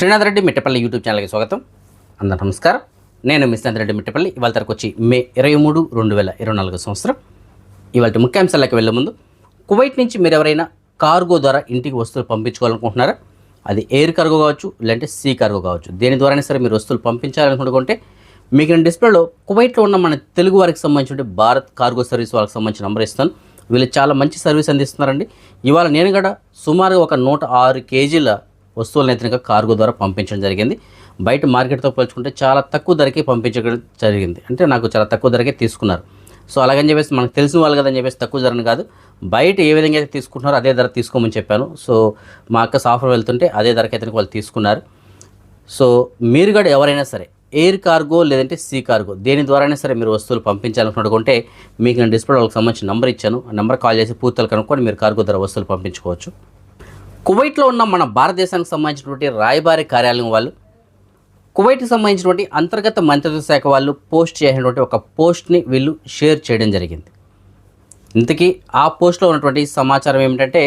Srinath Reddy Mittapalli YouTube ఛానల్కి స్వాగతం. అందరూ నమస్కారం. నేను మిస్నాథ్ రెడ్డి మిట్టపల్లి. ఇవాళ తరకు వచ్చి మే ఇరవై మూడు రెండు వేల ఇరవై నాలుగు సంవత్సరం. ఇవాళ ముఖ్యాంశాలకు వెళ్ళే ముందు కువైట్ నుంచి మీరు ఎవరైనా కార్గో ద్వారా ఇంటికి వస్తువులు పంపించుకోవాలనుకుంటున్నారా? అది ఎయిర్ కార్గో కావచ్చు లేదంటే సీ కార్గో కావచ్చు. దేని ద్వారానే సరే మీరు వస్తువులు పంపించాలనుకుంటే మీకు నేను డిస్ప్లేలో కువైట్లో ఉన్న మన తెలుగు వారికి సంబంధించిన భారత్ కార్గో సర్వీస్ వాళ్ళకి సంబంధించిన నంబర్ ఇస్తాను. వీళ్ళు చాలా మంచి సర్వీస్ అందిస్తున్నారండి. ఇవాళ నేను కూడా సుమారుగా ఒక నూట ఆరు కేజీల వస్తువులను అయితే కార్గో ద్వారా పంపించడం జరిగింది. బయట మార్కెట్తో పోల్చుకుంటే చాలా తక్కువ ధరకే పంపించడం జరిగింది. అంటే నాకు చాలా తక్కువ ధరకే తీసుకున్నారు. సో అలాగని చెప్పేసి మనకు తెలిసిన వాళ్ళు కదని చెప్పేసి తక్కువ ధరని కాదు. బయట ఏ విధంగా అయితే తీసుకుంటున్నారో అదే ధర తీసుకోమని చెప్పాను. సో మా అక్క సాఫర్ వెళ్తుంటే అదే ధరకి అయితే వాళ్ళు తీసుకున్నారు. సో మీరు కూడా ఎవరైనా సరే ఎయిర్ కార్గో లేదంటే సీ కార్గో దేని ద్వారానే సరే మీరు వస్తువులు పంపించాలనుకుంటే మీకు నేను డిస్ప్లే వాళ్ళకి సంబంధించిన నెంబర్ ఇచ్చాను. ఆ నెంబర్ కాల్ చేసి పూర్తిగా కనుక్కొని మీరు కార్గో ద్వారా వస్తువులు పంపించుకోవచ్చు. కువైట్లో ఉన్న మన భారతదేశానికి సంబంధించినటువంటి రాయబారి కార్యాలయం వాళ్ళు కువైట్కి సంబంధించినటువంటి అంతర్గత మంత్రిత్వ శాఖ వాళ్ళు పోస్ట్ చేసినటువంటి ఒక పోస్ట్ని వీళ్ళు షేర్ చేయడం జరిగింది. ఇంతకీ ఆ పోస్ట్లో ఉన్నటువంటి సమాచారం ఏమిటంటే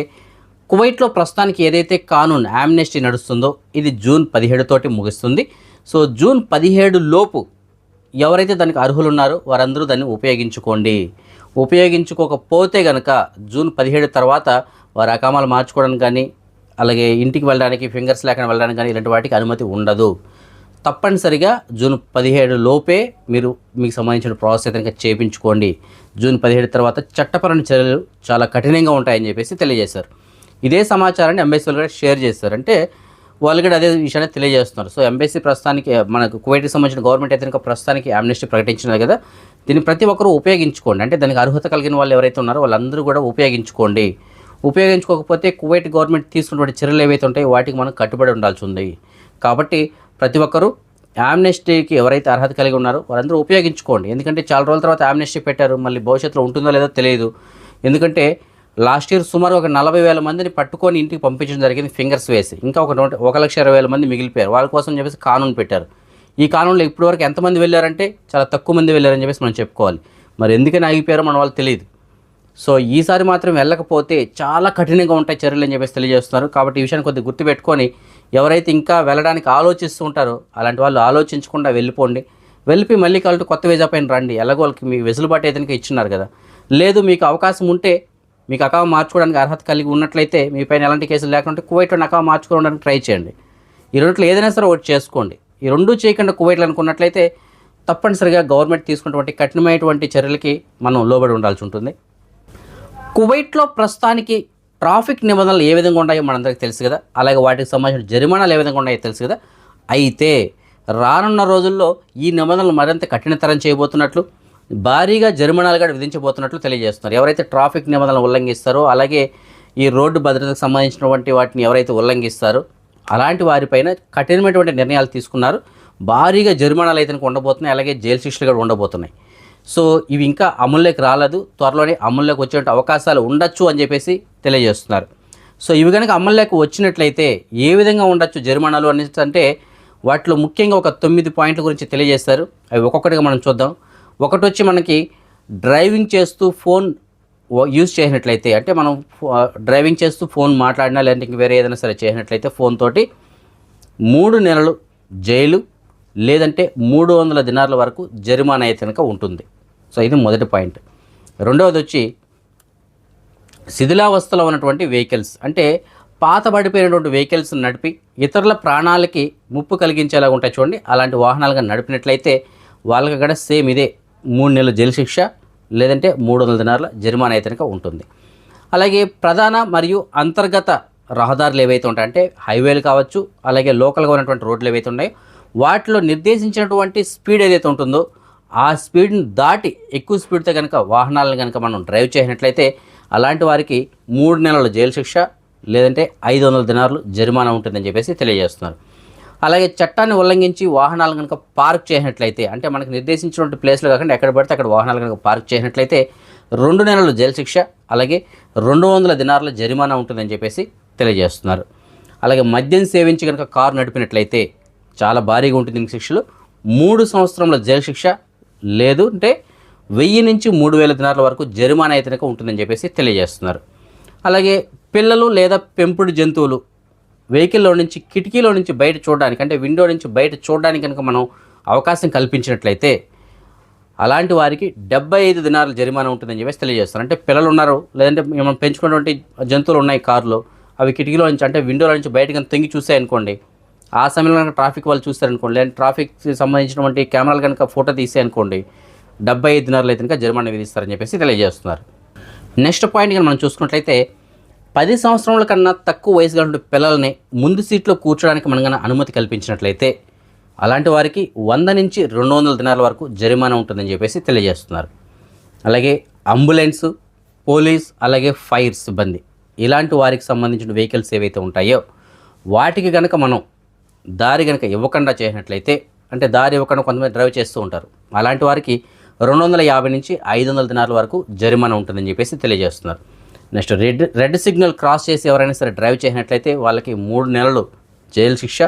కువైట్లో ప్రస్తుతానికి ఏదైతే కానూన్ యామ్నెస్టీ నడుస్తుందో ఇది జూన్ పదిహేడు తోటి ముగుస్తుంది. సో జూన్ పదిహేడు లోపు ఎవరైతే దానికి అర్హులు ఉన్నారో వారందరూ దాన్ని ఉపయోగించుకోండి. ఉపయోగించుకోకపోతే కనుక జూన్ పదిహేడు తర్వాత వారి అకామాలు మార్చుకోవడానికి కానీ అలాగే ఇంటికి వెళ్ళడానికి ఫింగర్స్ లేకుండా వెళ్ళడానికి కానీ ఇలాంటి వాటికి అనుమతి ఉండదు. తప్పనిసరిగా జూన్ పదిహేడు లోపే మీరు మీకు సంబంధించిన ప్రాసెస్ అయితే కనుక చేయించుకోండి జూన్ పదిహేడు తర్వాత చట్టపరమైన చర్యలు చాలా కఠినంగా ఉంటాయని చెప్పేసి తెలియజేశారు. ఇదే సమాచారాన్ని ఎంబెసీ వాళ్ళు కూడా షేర్ చేశారు. అంటే వాళ్ళు కూడా అదే విషయాన్ని తెలియజేస్తున్నారు. సో ఎంబెసీ ప్రస్తుతానికి మనకు కువైట్కి సంబంధించిన గవర్నమెంట్ అయితే కనుక ప్రస్తుతానికి అమ్నెస్టీ ప్రకటించినారు కదా దీన్ని ప్రతి ఒక్కరూ ఉపయోగించుకోండి. అంటే దానికి అర్హత కలిగిన వాళ్ళు ఎవరైతే ఉన్నారో వాళ్ళందరూ కూడా ఉపయోగించుకోండి. ఉపయోగించుకోకపోతే కువైట్ గవర్నమెంట్ తీసుకున్నటువంటి చర్యలు ఏవైతే ఉంటాయో వాటికి మనం కట్టుబడి ఉండాల్సి ఉంది. కాబట్టి ప్రతి ఒక్కరూ యామ్నెస్టీకి ఎవరైతే అర్హత కలిగి ఉన్నారో వారందరూ ఉపయోగించుకోండి. ఎందుకంటే చాలా రోజుల తర్వాత యామ్నెస్టీ పెట్టారు. మళ్ళీ భవిష్యత్తులో ఉంటుందో లేదో తెలియదు. ఎందుకంటే లాస్ట్ ఇయర్ సుమారు ఒక నలభై వేల మందిని పట్టుకొని ఇంటికి పంపించడం జరిగింది ఫింగర్స్ వేసి. ఇంకా ఒక నూట ఒక లక్ష ఇరవై వేల మంది మిగిలిపోయారు. వాళ్ళ కోసం చెప్పేసి కానూన్ పెట్టారు. ఈ కానూన్లో ఇప్పటివరకు ఎంతమంది వెళ్ళారంటే చాలా తక్కువ మంది వెళ్ళారని చెప్పేసి మనం చెప్పుకోవాలి. మరి ఎందుకని ఆగిపోయారో మన వాళ్ళు తెలియదు. సో ఈసారి మాత్రం వెళ్ళకపోతే చాలా కఠినంగా ఉంటాయి చర్యలు అని చెప్పేసి తెలియజేస్తున్నారు. కాబట్టి ఈ విషయాన్ని కొద్దిగా గుర్తుపెట్టుకొని ఎవరైతే ఇంకా వెళ్ళడానికి ఆలోచిస్తూ ఉంటారో అలాంటి వాళ్ళు ఆలోచించకుండా వెళ్ళిపోండి. వెళ్ళిపోయి మళ్ళీ కాబట్టి కొత్త వీజా పైన రండి. ఎలాగో వాళ్ళకి మీ వెసులుబాటు ఏదైనా ఇచ్చినారు కదా. లేదు మీకు అవకాశం ఉంటే మీకు అకావ మార్చుకోవడానికి అర్హత కలిగి ఉన్నట్లయితే మీ పైన ఎలాంటి కేసులు లేకుంటే కువైట్లో అకావ మార్చుకోవడానికి ట్రై చేయండి. ఈ రెండిట్లో ఏదైనా సరే ఒకటి చేసుకోండి. ఈ రెండూ చేయకుండా కువైట్లు అనుకున్నట్లయితే తప్పనిసరిగా గవర్నమెంట్ తీసుకున్నటువంటి కఠినమైనటువంటి చర్యలకి మనం లోబడి ఉండాల్సి ఉంటుంది. కువైట్లో ప్రస్తుతానికి ట్రాఫిక్ నిబంధనలు ఏ విధంగా ఉన్నాయో మనందరికీ తెలుసు కదా. అలాగే వాటికి సంబంధించిన జరిమానాలు ఏ విధంగా ఉన్నాయో తెలుసు కదా. అయితే రానున్న రోజుల్లో ఈ నిబంధనలు మరింత కఠినతరం చేయబోతున్నట్లు భారీగా జరిమానాలు కూడా విధించబోతున్నట్లు తెలియజేస్తున్నారు. ఎవరైతే ట్రాఫిక్ నిబంధనలు ఉల్లంఘిస్తారో అలాగే ఈ రోడ్డు భద్రతకు సంబంధించినటువంటి వాటిని ఎవరైతే ఉల్లంఘిస్తారో అలాంటి వారిపైన కఠినమైనటువంటి నిర్ణయాలు తీసుకున్నారు. భారీగా జరిమానాలు అయితే ఉండబోతున్నాయి. అలాగే జైలు శిక్షలు కూడా ఉండబోతున్నాయి. సో ఇవి ఇంకా అమల్లోకి రాలేదు. త్వరలోనే అమల్లోకి వచ్చే అవకాశాలు ఉండొచ్చు అని చెప్పేసి తెలియజేస్తున్నారు. సో ఇవి కనుక అమల్లోకి వచ్చినట్లయితే ఏ విధంగా ఉండొచ్చు జరిమానాలు అని అంటే వాటిలో ముఖ్యంగా ఒక తొమ్మిది పాయింట్ల గురించి తెలియజేస్తారు. అవి ఒక్కొక్కటిగా మనం చూద్దాం. ఒకటి వచ్చి మనకి డ్రైవింగ్ చేస్తూ ఫోన్ యూజ్ చేసినట్లయితే అంటే మనం ఫో- డ్రైవింగ్ చేస్తూ ఫోన్ మాట్లాడినా లేదంటే ఇంక వేరే ఏదైనా సరే చేసినట్లయితే ఫోన్ తోటి మూడు నెలలు జైలు లేదంటే మూడు వందల దినార్ల వరకు జరిమానా అయితే కనుక ఉంటుంది. సో ఇది మొదటి పాయింట్. రెండవది వచ్చి శిథిలావస్థలో ఉన్నటువంటి వెహికల్స్. అంటే పాతబడిపోయినటువంటి వెహికల్స్ నడిపి ఇతరుల ప్రాణాలకి ముప్పు కలిగించేలా ఉంటాయి చూడండి. అలాంటి వాహనాలుగా నడిపినట్లయితే వాళ్ళకి కూడా సేమ్ ఇదే మూడు నెలల జైలు శిక్ష లేదంటే మూడు వందల దినార్ల జరిమానా అయితే కనుక ఉంటుంది. అలాగే ప్రధాన మరియు అంతర్గత రహదారులు ఏవైతే ఉంటాయంటే హైవేలు కావచ్చు అలాగే లోకల్గా ఉన్నటువంటి రోడ్లు ఏవైతే ఉన్నాయో వాటిలో నిర్దేశించినటువంటి స్పీడ్ ఏదైతే ఉంటుందో ఆ స్పీడ్ని దాటి ఎక్కువ స్పీడ్తో కనుక వాహనాలను కనుక మనం డ్రైవ్ చేసినట్లయితే అలాంటి వారికి మూడు నెలల జైలు శిక్ష లేదంటే ఐదు వందల దినార్లు జరిమానా ఉంటుందని చెప్పేసి తెలియజేస్తున్నారు. అలాగే చట్టాన్ని ఉల్లంఘించి వాహనాలు కనుక పార్క్ చేసినట్లయితే అంటే మనకు నిర్దేశించినటువంటి ప్లేస్లో కాకుండా ఎక్కడ పడితే అక్కడ వాహనాలు కనుక పార్క్ చేసినట్లయితే రెండు నెలల జైలు శిక్ష అలాగే రెండు వందల దినారుల జరిమానా ఉంటుందని చెప్పేసి తెలియజేస్తున్నారు. అలాగే మద్యం సేవించి కనుక కారు నడిపినట్లయితే చాలా భారీగా ఉంటుంది దీనికి శిక్షలు. మూడు సంవత్సరంలో జైలు శిక్ష లేదు అంటే వెయ్యి నుంచి మూడు వేల దినార్ల వరకు జరిమానా అయితే ఉంటుందని చెప్పేసి తెలియజేస్తున్నారు. అలాగే పిల్లలు లేదా పెంపుడు జంతువులు వెహికల్లో నుంచి కిటికీలో నుంచి బయట చూడడానికి అంటే విండో నుంచి బయట చూడడానికి కనుక మనం అవకాశం కల్పించినట్లయితే అలాంటి వారికి డెబ్బై ఐదు దినాల జరిమానా ఉంటుందని చెప్పేసి తెలియజేస్తున్నారు. అంటే పిల్లలు ఉన్నారు లేదంటే మనం పెంచుకున్నటువంటి జంతువులు ఉన్నాయి కారులో అవి కిటికీలో నుంచి అంటే విండోలో నుంచి బయటకు తొంగి చూసాయనుకోండి ఆ సమయంలో కనుక ట్రాఫిక్ వాళ్ళు చూస్తారనుకోండి లేదంటే ట్రాఫిక్కి సంబంధించినటువంటి కెమెరాలు కనుక ఫోటో తీసాయనుకోండి డెబ్బై ఐదు దినాలు అయితే కనుక జరిమానా విధిస్తారని చెప్పేసి తెలియజేస్తున్నారు. నెక్స్ట్ పాయింట్ కనుక మనం చూసుకున్నట్లయితే పది సంవత్సరముల కన్నా తక్కువ వయసు గల పిల్లల్ని ముందు సీట్లో కూర్చోడానికి మనం కన్నా అనుమతి కల్పించినట్లయితే అలాంటి వారికి వంద నుంచి రెండు వందల దినాల వరకు జరిమానా ఉంటుందని చెప్పేసి తెలియజేస్తున్నారు. అలాగే అంబులెన్స్ పోలీస్ అలాగే ఫైర్ సిబ్బంది ఇలాంటి వారికి సంబంధించిన వెహికల్స్ ఏవైతే ఉంటాయో వాటికి కనుక మనం దారి కనుక ఇవ్వకుండా చేసినట్లయితే అంటే దారి ఇవ్వకుండా కొంతమంది డ్రైవ్ చేస్తూ ఉంటారు. అలాంటి వారికి రెండు వందల యాభై నుంచి ఐదు వందల దినాల వరకు జరిమానా ఉంటుందని చెప్పేసి తెలియజేస్తున్నారు. Next red red signal cross చేసి ఎవరైనా సరే డ్రైవ్ చేసినట్లయితే వాళ్ళకి మూడు నెలలు జైలు శిక్ష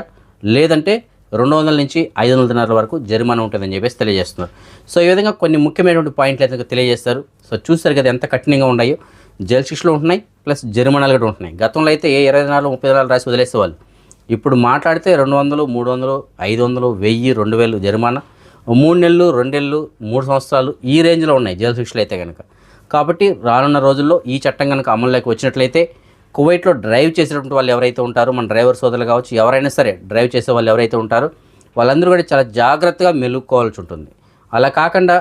లేదంటే రెండు వందల నుంచి ఐదు వందల దినాల వరకు జరిమానా ఉంటుందని చెప్పేసి తెలియజేస్తున్నారు. సో ఈ విధంగా కొన్ని ముఖ్యమైనటువంటి పాయింట్లు అయితే తెలియజేస్తారు. సో చూస్తారు కదా ఎంత కఠినంగా ఉన్నాయో. జైలు శిక్షలు ఉంటున్నాయి ప్లస్ జరిమానాలు కూడా ఉంటున్నాయి. గతంలో అయితే ఏ ఇరవై దినాలు ముప్పై దినాలు రాసి వదిలేసేవాళ్ళు. ఇప్పుడు మాట్లాడితే రెండు వందలు మూడు వందలు ఐదు వందలు వెయ్యి రెండు వేలు జరిమానా. మూడు నెలలు రెండేళ్ళు మూడు సంవత్సరాలు ఈ రేంజ్లో ఉన్నాయి జైలు శిక్షలు అయితే కనుక కాబట్టి రానున్న రోజుల్లో ఈ చట్టం కనుక అమల్లోకి వచ్చినట్లయితే కువైట్లో డ్రైవ్ చేసేటువంటి వాళ్ళు ఎవరైతే ఉంటారో మన డ్రైవర్ సోదరులు కావచ్చు ఎవరైనా సరే డ్రైవ్ చేసే వాళ్ళు ఎవరైతే ఉంటారో వాళ్ళందరూ కూడా చాలా జాగ్రత్తగా మెలుక్కోవాల్సి ఉంటుంది. అలా కాకుండా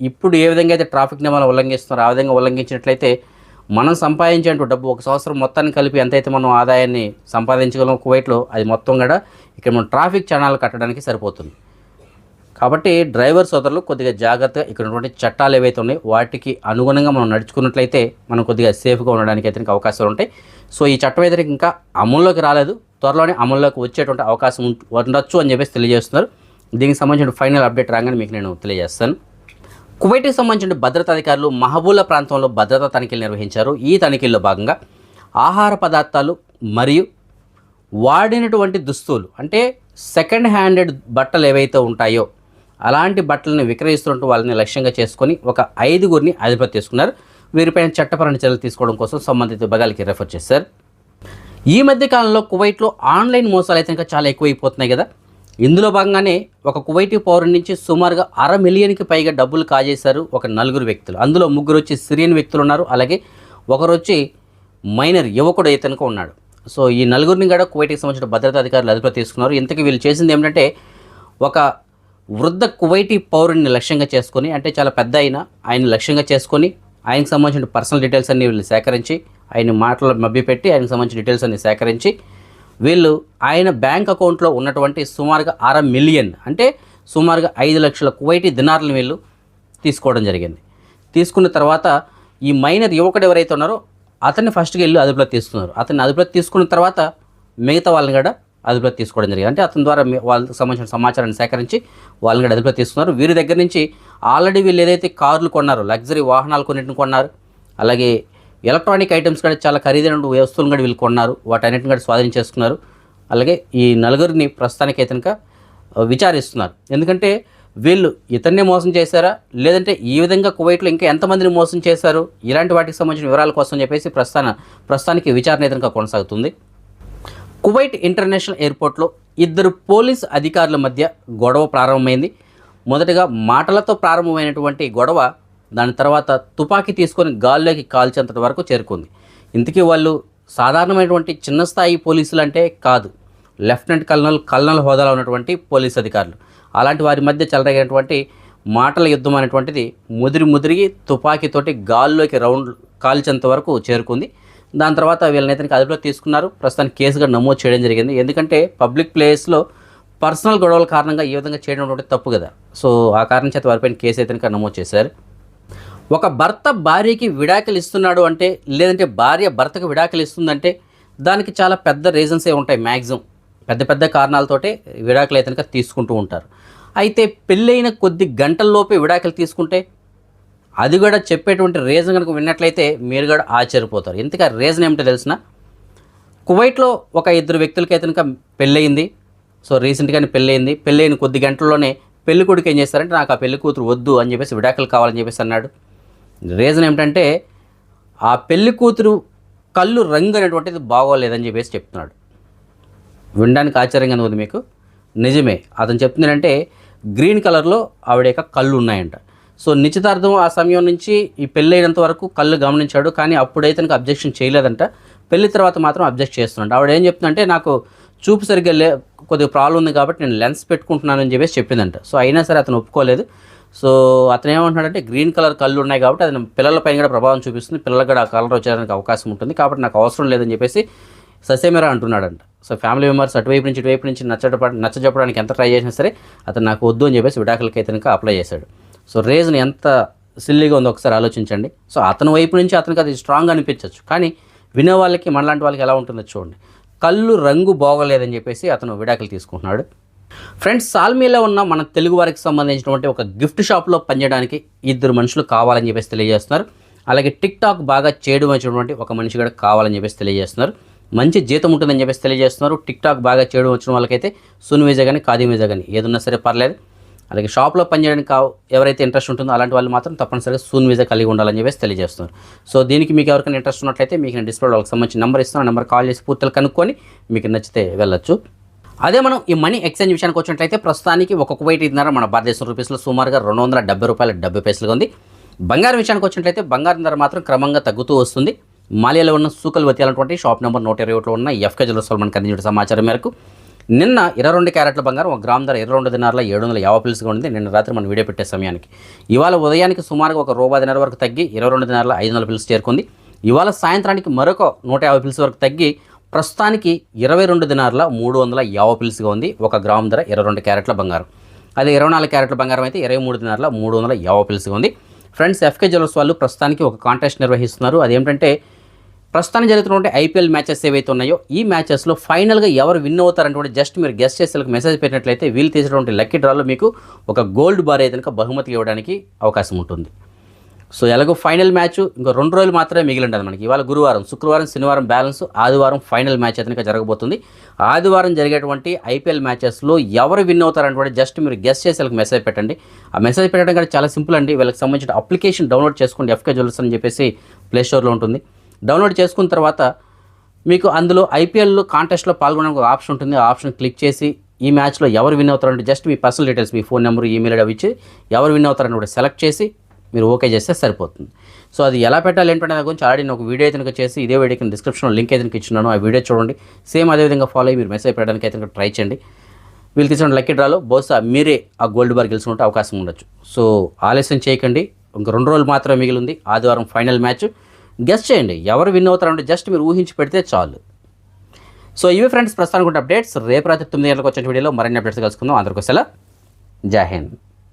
ఇప్పుడు ఏ విధంగా అయితే ట్రాఫిక్ నియమాలు ఉల్లంఘిస్తున్నారో ఆ విధంగా ఉల్లంఘించినట్లయితే మనం సంపాదించేటువంటి డబ్బు ఒక సంవత్సరం మొత్తాన్ని కలిపి ఎంతైతే మనం ఆదాయాన్ని సంపాదించగలం కువైట్లో అది మొత్తం కూడా ఇక్కడ మనం ట్రాఫిక్ ఛానల్ కట్టడానికి సరిపోతుంది. కాబట్టి డ్రైవర్ సోదరులు కొద్దిగా జాగ్రత్తగా ఇక్కడ ఉన్నటువంటి చట్టాలు ఏవైతే ఉన్నాయో వాటికి అనుగుణంగా మనం నడుచుకున్నట్లయితే మనం కొద్దిగా సేఫ్గా ఉండడానికి అయితే అవకాశాలు ఉంటాయి. సో ఈ చట్టం అయితే ఇంకా అమల్లోకి రాలేదు. త్వరలోనే అమల్లోకి వచ్చేటువంటి అవకాశం ఉండొచ్చు అని చెప్పేసి తెలియజేస్తున్నారు. దీనికి సంబంధించిన ఫైనల్ అప్డేట్ రాగానే మీకు నేను తెలియజేస్తాను. కువైట్కి సంబంధించిన భద్రతా అధికారులు మహబూలా ప్రాంతంలో భద్రతా తనిఖీలు నిర్వహించారు. ఈ తనిఖీల్లో భాగంగా ఆహార పదార్థాలు మరియు వాడినటువంటి దుస్తులు అంటే సెకండ్ హ్యాండెడ్ బట్టలు ఏవైతే ఉంటాయో అలాంటి బట్టలను విక్రయిస్తున్నట్టు వాళ్ళని లక్ష్యంగా చేసుకొని ఒక ఐదుగురిని అధిపతి తీసుకున్నారు. వీరిపైన చట్టపరమైన చర్యలు తీసుకోవడం కోసం సంబంధిత విభాగాలకి రెఫర్ చేశారు. ఈ మధ్య కాలంలో కువైట్లో ఆన్లైన్ మోసాలు అయితే ఇంకా చాలా ఎక్కువైపోతున్నాయి కదా. ఇందులో భాగంగానే ఒక కువైటీ పౌరుడి నుంచి సుమారుగా అర మిలియన్కి పైగా డబ్బులు కాజేశారు ఒక నలుగురు వ్యక్తులు. అందులో ముగ్గురు వచ్చి సిరియన్ వ్యక్తులు ఉన్నారు. అలాగే ఒకరు వచ్చి మైనర్ యువకుడు ఇతనుకు ఉన్నాడు. సో ఈ నలుగురిని కూడా కువైట్కి సంబంధించిన భద్రతా అధికారులు అదుపులో తీసుకున్నారు. ఇంతకీ వీళ్ళు చేసింది ఏమిటంటే ఒక వృద్ధ కువైటీ పౌరుడిని లక్ష్యంగా చేసుకొని అంటే చాలా పెద్ద ఆయన ఆయన లక్ష్యంగా చేసుకొని ఆయనకు సంబంధించిన పర్సనల్ డీటెయిల్స్ అన్ని వీళ్ళు సేకరించి ఆయన మాటలు మభ్యపెట్టి ఆయనకు సంబంధించిన డీటెయిల్స్ అన్ని సేకరించి వీళ్ళు ఆయన బ్యాంక్ అకౌంట్లో ఉన్నటువంటి సుమారుగా అర మిలియన్ అంటే సుమారుగా ఐదు లక్షల కువైటీ దినార్లను వీళ్ళు తీసుకోవడం జరిగింది. తీసుకున్న తర్వాత ఈ మైనర్ యువకుడు ఎవరైతే ఉన్నారో అతన్ని ఫస్ట్కి వెళ్ళి అదుపులో తీసుకున్నారు. అతన్ని అదుపులో తీసుకున్న తర్వాత మిగతా వాళ్ళని కూడా అదుపులో తీసుకోవడం జరిగింది. అంటే అతని ద్వారా వాళ్ళకి సంబంధించిన సమాచారాన్ని సేకరించి వాళ్ళని కూడా అదుపులో తీసుకున్నారు. వీరి దగ్గర నుంచి ఆల్రెడీ వీళ్ళు ఏదైతే కార్లు కొన్నారో లగ్జరీ వాహనాలు కొన్నింటిని కొన్నారు. అలాగే ఎలక్ట్రానిక్ ఐటమ్స్ కూడా చాలా ఖరీదైన వస్తువులు కూడా వీళ్ళు కొన్నారు. వాటన్నిటిని కూడా స్వాధీనం చేసుకున్నారు అలాగే ఈ నలుగురిని ప్రస్తుతానికి కనుక విచారిస్తున్నారు. ఎందుకంటే వీళ్ళు ఇతన్నే మోసం చేశారా? లేదంటే ఈ విధంగా కువైట్లో ఇంకా ఎంతమందిని మోసం చేశారు? ఇలాంటి వాటికి సంబంధించిన వివరాల కోసం చెప్పేసి ప్రస్థాన ప్రస్తుతానికి విచారణ అయితే కొనసాగుతుంది. కువైట్ ఇంటర్నేషనల్ ఎయిర్పోర్ట్లో ఇద్దరు పోలీస్ అధికారుల మధ్య గొడవ ప్రారంభమైంది. మొదటగా మాటలతో ప్రారంభమైనటువంటి గొడవ దాని తర్వాత తుపాకీ తీసుకొని గాల్లోకి కాల్చేంత వరకు చేరుకుంది. ఇంతకీ వాళ్ళు సాధారణమైనటువంటి చిన్న స్థాయి పోలీసులు అంటే కాదు. లెఫ్టినెంట్ కల్నల్ కల్నల్ హోదాలో ఉన్నటువంటి పోలీస్ అధికారులు. అలాంటి వారి మధ్య చెలరగినటువంటి మాటల యుద్ధం అనేటువంటిది ముదిరి ముదిరిగి తుపాకీతోటి గాల్లోకి రౌండ్ కాల్చేంత వరకు చేరుకుంది. దాని తర్వాత వీళ్ళని ఇతనికి అదుపులో తీసుకున్నారు. ప్రస్తుతానికి కేసుగా నమోదు చేయడం జరిగింది. ఎందుకంటే పబ్లిక్ ప్లేస్లో పర్సనల్ గొడవల కారణంగా ఈ విధంగా చేయడం తప్పు కదా. సో ఆ కారణం చేత వారిపైన కేసు అయితే కనుక నమోదు చేశారు. ఒక భర్త భార్యకి విడాకులు ఇస్తున్నాడు అంటే లేదంటే భార్య భర్తకు విడాకులు ఇస్తుందంటే దానికి చాలా పెద్ద రీజన్సే ఉంటాయి మ్యాక్సిమం పెద్ద పెద్ద కారణాలతోటే విడాకులు అయితే కనుక తీసుకుంటూ ఉంటారు. అయితే పెళ్ళైన కొద్ది గంటల్లోపే విడాకులు తీసుకుంటే అది కూడా చెప్పేటువంటి రీజన్ కనుక విన్నట్లయితే మీరు కూడా ఆశ్చర్యపోతారు. ఎందుకు రీజన్ ఏమిటో తెలిసిన? కువైట్లో ఒక ఇద్దరు వ్యక్తులకి అయితే కనుక పెళ్ళయింది. సో రీసెంట్గానే పెళ్ళయింది. పెళ్ళైన కొద్ది గంటల్లోనే పెళ్ళి కొడుకు ఏం చేస్తారంటే నాకు ఆ పెళ్ళి కూతురు వద్దు అని చెప్పేసి విడాకులు కావాలని చెప్పేసి అన్నాడు. రీజన్ ఏమిటంటే ఆ పెళ్ళి కూతురు కళ్ళు రంగు అనేటువంటిది బాగోలేదని చెప్పేసి చెప్తున్నాడు. వినడానికి ఆశ్చర్యంగా ఉంది మీకు? నిజమే. అతను చెప్తున్నాడంటే గ్రీన్ కలర్లో ఆవిడ యొక్క కళ్ళు ఉన్నాయంట. సో నిశ్చితార్థం ఆ సమయం నుంచి ఈ పెళ్ళైనంత వరకు కళ్ళు గమనించాడు కానీ అప్పుడైతే తనకు అబ్జెక్షన్ చేయలేదంట. పెళ్ళి తర్వాత మాత్రం అబ్జెక్ట్ చేస్తున్నాడు. ఆవిడ ఏం చెప్తుందంటే నాకు చూపు సరిగ్గా లే కొద్దిగా ప్రాబ్లం ఉంది కాబట్టి నేను లెన్స్ పెట్టుకుంటున్నానని చెప్పేసి చెప్పిందంట. సో అయినా సరే అతను ఒప్పుకోలేదు. సో అతను ఏమంటున్నాడంటే గ్రీన్ కలర్ కళ్ళు ఉన్నాయి కాబట్టి అది పిల్లలపైన కూడా ప్రభావం చూపిస్తుంది. పిల్లలకు కూడా ఆ కలర్ వచ్చేయడానికి అవకాశం ఉంటుంది. కాబట్టి నాకు అవసరం లేదని చెప్పేసి ససేమిరా అంటున్నాడంట. సో ఫ్యామిలీ మెంబర్స్ అటువైపు నుంచి ఇటువైపు నుంచి నచ్చట నచ్చజెప్పడానికి ఎంత ట్రై చేసినా సరే అతను నాకు వద్దు అని చెప్పేసి విడాకులకి అయితే అప్లై చేశాడు. సో రీజన్ ఎంత సిల్లీగా ఉందో ఒకసారి ఆలోచించండి. సో అతని వైపు నుంచి అతనికి అది స్ట్రాంగ్ అనిపించవచ్చు కానీ వినే వాళ్ళకి మనలాంటి వాళ్ళకి ఎలా ఉంటుందో చూడండి. కళ్ళు రంగు బాగోలేదని చెప్పేసి అతను విడాకులు తీసుకుంటున్నాడు. ఫ్రెండ్స్ సాల్మీలో ఉన్న మన తెలుగు వారికి సంబంధించినటువంటి ఒక గిఫ్ట్ షాప్లో పనిచేయడానికి ఇద్దరు మనుషులు కావాలని చెప్పేసి తెలియజేస్తున్నారు. అలాగే టిక్ టాక్ బాగా చేయడం వచ్చినటువంటి ఒక మనిషి కూడా కావాలని చెప్పేసి తెలియజేస్తున్నారు. మంచి జీతం ఉంటుందని చెప్పేసి తెలియజేస్తున్నారు. టిక్ టాక్ బాగా చేయడం వచ్చిన వాళ్ళకైతే సున్ వీజా కానీ ఖాదీ వీజా కానీ ఏదున్నా సరే పర్లేదు. అలాగే షాప్లో పనిచేయడానికి కావు ఎవరైతే ఇంట్రెస్ట్ ఉంటుందో అలాంటి వాళ్ళు మాత్రం తప్పనిసరిగా సూన్ వీజా కలిగి ఉండాలని చెప్పేసి తెలియజేస్తున్నారు. సో దీనికి మీకు ఎవరికైనా ఇంట్రెస్ట్ ఉన్నట్లయితే మీకు నేను డిస్ప్లే వాళ్ళకి సంబంధించిన నెంబర్ ఇస్తాను. ఆ నెంబర్ కాల్ చేసి పూర్తిగా కనుక్కొని మీకు నచ్చితే వెళ్ళొచ్చు. అదే మనం ఈ మనీ ఎక్స్చేంజ్ విషయానికి వచ్చినట్లయితే ప్రస్తుతానికి ఒక కువైట్ ఇద్దర మన భారతదేశం రూపీస్లో సుమారుగా రెండు వందల డెబ్బై రూపాయల డెబ్బై పైసలుగా ఉంది. బంగారం విషయానికి వచ్చినట్లయితే బంగారం ధర మాత్రం క్రమంగా తగ్గుతూ వస్తుంది. మాలియాలో ఉన్న సూకల్ వతియాలటువంటి షాప్ నెంబర్ నూట ఇరవై ఒకటిలో ఉన్న ఎఫ్కే జ్యువెల్స్ మనకు అందించిన సమాచారం మేరకు నిన్న ఇరవై రెండు క్యారెట్ల బంగారం ఒక గ్రామ్ ధర ఇరవై రెండు దినార్ల ఏడు వందల యాభై పిలుసుగా ఉంది. నిన్న రాత్రి మనం వీడియో పెట్టే సమయానికి. ఇవాళ ఉదయానికి సుమారుగా ఒక రూపాయి దినార వరకు తగ్గి ఇరవై రెండు దినార్ల ఐదు వందల పిలుసు చేరుకుంది. ఇవాళ సాయంత్రానికి మరొక నూట యాభై పిలుసు వరకు తగ్గి ప్రస్తుతానికి ఇరవై రెండు దినార్ల మూడు వందల యాభై పిలుసుగా ఉంది. ఒక గ్రామ్ ధర ఇరవై రెండు క్యారెట్ల బంగారం. అదే ఇరవై నాలుగు క్యారెట్ల బంగారం అయితే ఇరవై మూడు దినార్ల మూడు వందల యాభై పిలుసుగా ఉంది. ఫ్రెండ్స్ ఎఫ్కే జ్యువెల్స్ వాళ్ళు ప్రస్తుతానికి ఒక కాంటెస్ట్ నిర్వహిస్తున్నారు. అదేంటంటే ప్రస్తుతానికి జరుగుతున్నటువంటి ఐపీఎల్ మ్యాచెస్ ఏవైతే ఉన్నాయో ఈ మ్యాచెస్లో ఫైనల్గా ఎవరు విన్ అవుతారంటే జస్ట్ మీరు గెస్ట్ చేసే వాళ్ళకి మెసేజ్ పెట్టినట్లయితే వీళ్ళు తీసినటువంటి లక్కీ డ్రాలో మీకు ఒక గోల్డ్ బార్ అయితే కనుక బహుమతి ఇవ్వడానికి అవకాశం ఉంటుంది. సో ఎలాగో ఫైనల్ మ్యాచ్ ఇంకో రెండు రోజులు మాత్రమే మిగిలి ఉంటుంది మనకి. ఇవాళ గురువారం శుక్రవారం శనివారం బ్యాలెన్స్ ఆదివారం ఫైనల్ మ్యాచ్ అయితే జరగబోతుంది. ఆదివారం జరిగేటువంటి ఐపీఎల్ మ్యాచెస్లో ఎవరు విన్ అవుతారంటే జస్ట్ మీరు గెస్ట్ చేసి వాళ్ళకి మెసేజ్ పెట్టండి. ఆ మెసేజ్ పెట్టడం కూడా చాలా సింపుల్ అండి. వీళ్ళకి సంబంధించిన అప్లికేషన్ డౌన్లోడ్ చేసుకోండి. ఎఫ్కే జ్యువెల్స్ అని చెప్పేసి ప్లే స్టోర్లో ఉంటుంది. డౌన్లోడ్ చేసుకున్న తర్వాత మీకు అందులో ఐపీఎల్లో కాంటెస్ట్లో పాల్గొనడానికి ఒక ఆప్షన్ ఉంటుంది. ఆ ఆప్షన్ క్లిక్ చేసి ఈ మ్యాచ్లో ఎవరు విన్ అవుతారంటే జస్ట్ మీ పర్సనల్ డీటెయిల్స్ మీ ఫోన్ నెంబర్ ఈమెయిల్ అవి ఇచ్చి ఎవరు విన్ అవుతారని కూడా సెలెక్ట్ చేసి మీరు ఓకే చేస్తే సరిపోతుంది. సో అది ఎలా పెట్టాలి ఏంటంటే దాని గురించి ఆల్రెడీ నేను ఒక వీడియో అయితే చేసి ఇదే వీడియోకి డిస్క్రిప్షన్లో లింక్ అయితే కనుక ఇచ్చినాను ఆ వీడియో చూడండి. సేమ్ అదే విధంగా ఫాలో అయ్యి మీరు మెసేజ్ పెట్టడానికి అయితే ట్రై చేయండి. వీళ్ళు తీసుకున్న లక్కీ డ్రాలో బహుశా మీరే ఆ గోల్డ్ బార్ గెలుచుకుంటే అవకాశం ఉండొచ్చు. సో ఆలస్యం చేయకండి. ఇంక రెండు రోజులు మాత్రమే మిగిలి ఉంది ఆదివారం ఫైనల్ మ్యాచ్ గెస్ట్ చేయండి. ఎవరు విన్ అవుతారంటే జస్ట్ మీరు ఊహించి పెడితే చాలు. సో ఇవి ఫ్రెండ్స్ ప్రస్తుతానికి అప్డేట్స్ రేపు రాత్రి తొమ్మిది గంటలకు వచ్చిన వీడియోలో మరిన్ని అప్డేట్స్ కలుసుకుందాం. అందరికీ సెలవు. జై హింద్.